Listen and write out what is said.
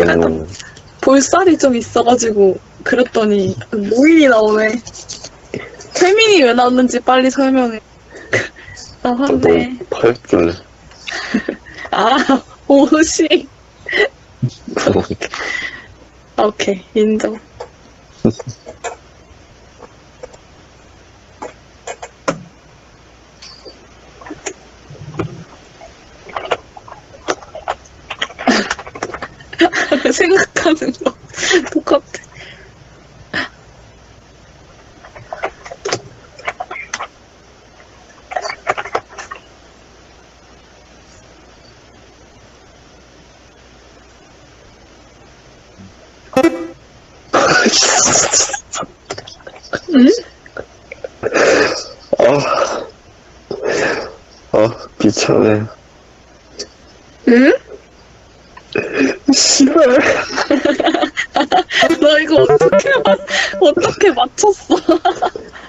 음, 볼살이 좀 있어가지고 그랬더니 노인이 나오네. 태민이 왜 나왔는지 빨리 설명해. 나또 화내. 파였길래. 아, 옷이. 아, 오케이, 인정. 생각하는 거 똑같아. 응? 아, 아, 비참해. 응? 씨발. 너 이거 어떻게 맞, 어떻게 맞췄어?